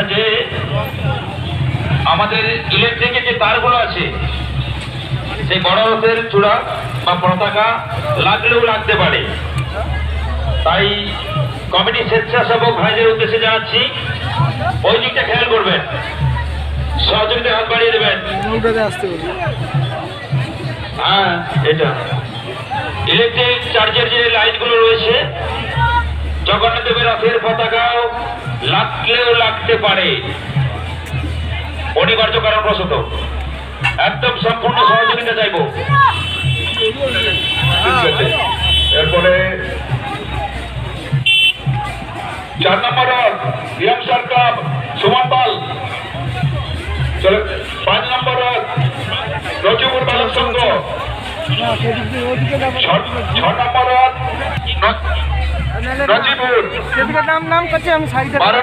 ব্যাপারটা যে আমাদের ইলেকট্রিকের যে তারগুলো আছে, সেই বড় রথের চূড়া বা পতাকা লাগলেও লাগতে পারে। তাই কমিটি স্বেচ্ছাসেবক ভাইদের উদ্দেশ্যে জানাচ্ছি, ওই দিকটা খেয়াল করবেন। সহযোগিতা হাত বাড়িয়ে দেবেন। হ্যাঁ এটা। ইলেকট্রিক চার্জের যে লাইটগুলো রয়েছে, জগন্নাথ দেবের রথের পতাকাও লাগলেও লাগতে পারে। অনিবার্য কারণবশত একদম সম্পূর্ণ সহযোগিতা চাইব। এরপরে চার নম্বর রিয়াম সরকার সুমন পাল। চলে পাঁচ নম্বর রজিবুর বালক সংঘ। ছ নম্বর রজিবুর সেদিকে নাম নাম করছে আমি সাইডে বারো